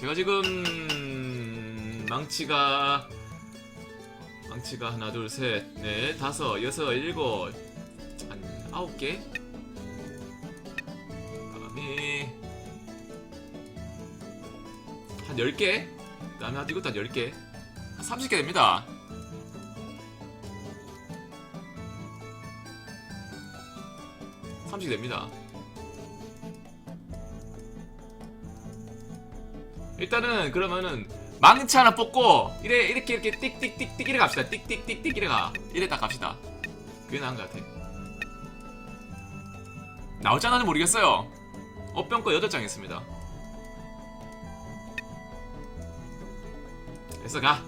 제가 지금 망치가 망치가 하나 둘 셋 넷 다섯 여섯 일곱 한 아홉 개 그다음에 한열개 그다음에 한 이것도 한열개한 30개 됩니다. 삼십 개 됩니다. 일단은 그러면은 망치 하나 뽑고 이래 이렇게 이렇게 띡띡띡띡 이래 갑시다. 띡띡띡띡 이래 가. 이래 딱 갑시다. 그게 나은 것 같아. 나올지 모르겠어요. 업병 거 8장 있습니다. 그래서 가.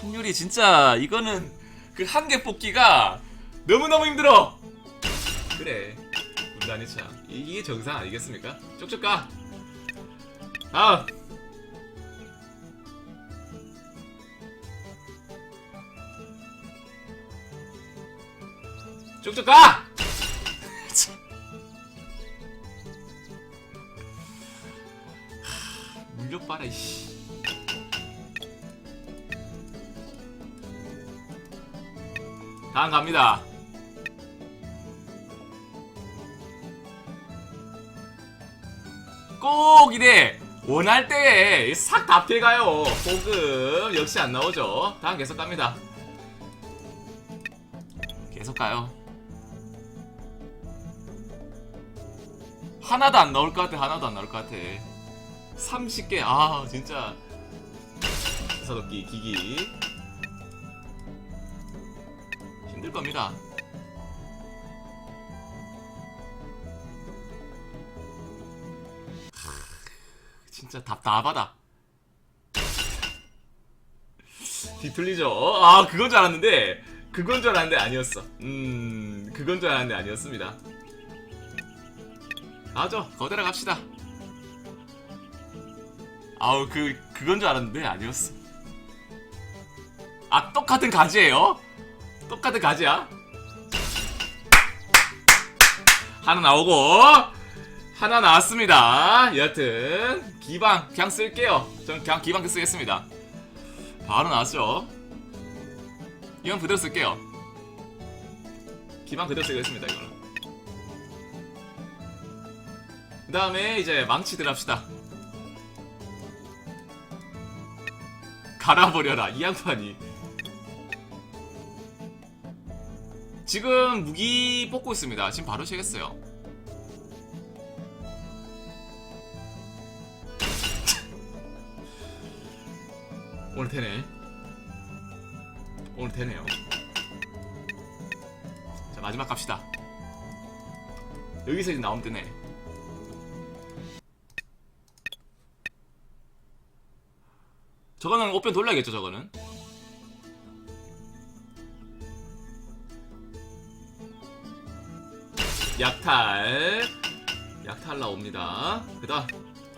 확률이 진짜 이거는 그 한 개 뽑기가 너무너무 힘들어. 그래. 분단이 참. 이게 정상 아니겠습니까? 쪽쪽 가. 다음. 쭉쭉 가! 물력 봐라, 이씨. 다음 갑니다. 꼭 이래 원할 때싹다 피해가요. 보금 역시 안 나오죠. 다음 계속 갑니다. 계속 가요. 하나도 안 나올 것 같아. 하나도 안 나올 것 같아. 30개. 아 진짜. 사도끼 기기. 힘들 겁니다. 진짜 답답하다. 뒤틀리죠? 아, 그건 줄 알았는데, 그건 줄 알았는데 아니었어. 음, 그건 줄 알았는데 아니었습니다. 아죠, 거대로 갑시다. 아우, 그, 그건 줄 알았는데 아니었어. 아, 똑같은 가지예요? 똑같은 가지야? 하나 나오고, 하나 나왔습니다. 여하튼 기방 그냥 쓸게요. 전 그냥 기방 쓰겠습니다. 바로 나왔죠. 이건 그대로 쓸게요. 기방 그대로 쓰겠습니다. 이거는. 그 다음에 이제 망치들 합시다. 갈아버려라 이 양반이. 지금 무기 뽑고 있습니다. 지금 바로 시겠어요. 오늘 되네. 오늘 되네요. 자 마지막 갑시다. 여기서 이제 나오면 되네. 저거는 오pen 돌려야겠죠 저거는. 약탈 약탈 나옵니다. 그다음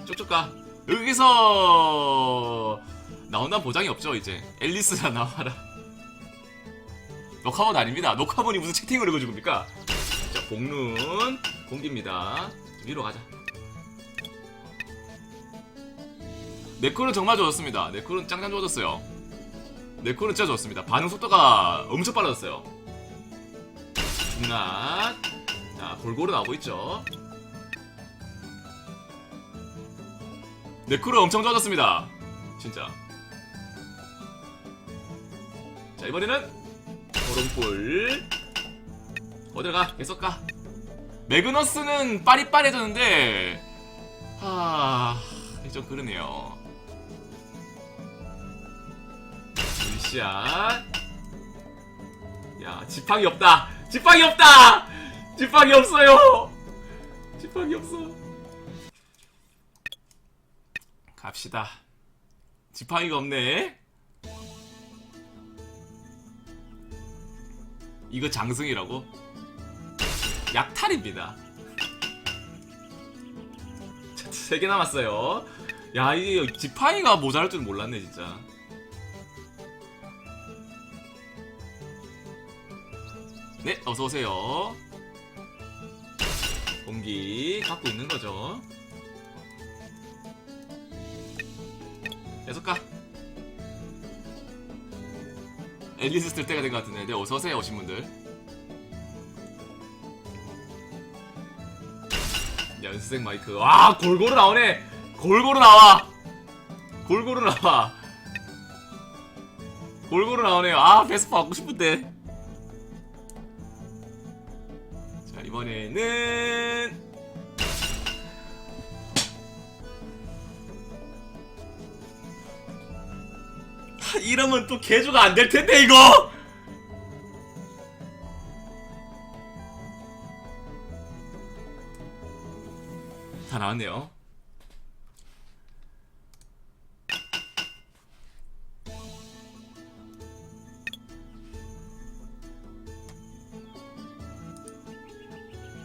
쭉쭉 가. 여기서 나온다는 보장이 없죠 이제. 앨리스나 나와라. 녹화본 아닙니다. 녹화본이 무슨 채팅을 읽어준 겁니까? 자 복룬 공기입니다. 위로 가자. 네콜은 정말 좋았습니다. 네콜은 짱짱 좋아졌어요. 네콜은 진짜 좋았습니다. 반응 속도가 엄청 빨라졌어요. 중간. 자 골고루 나오고 있죠. 네콜은 엄청 좋아졌습니다. 진짜 자 이번에는 오른골. 어딜 가. 계속 가. 매그너스는 빠릿빠릿해졌는데 하 좀 그러네요. 샷. 야 지팡이 없다. 지팡이 없다! 지팡이 없어요! 지팡이 없어. 갑시다. 지팡이가 없네 이거 장승이라고? 약탈입니다. 세 개 남았어요. 야, 이 지팡이가 모자랄 줄 몰랐네, 진짜. 네, 어서 오세요. 공기 갖고 있는 거죠. 계속 가. 앨리스 쓸 때가 된 것 같은데, 네, 어서 오세요 오신 분들. 연습생 마이크. 와 골고루 나오네. 골고루 나와. 골고루 나와. 골고루 나오네요. 아 베스파 갖고 싶은데. 자 이번에는 이러면 또 개조가 안 될 텐데 이거. 다 나왔네요.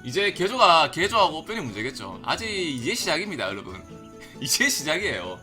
이제 개조가 개조하고 뼈이 문제겠죠. 아직 이제 시작입니다, 여러분. 이제 시작이에요.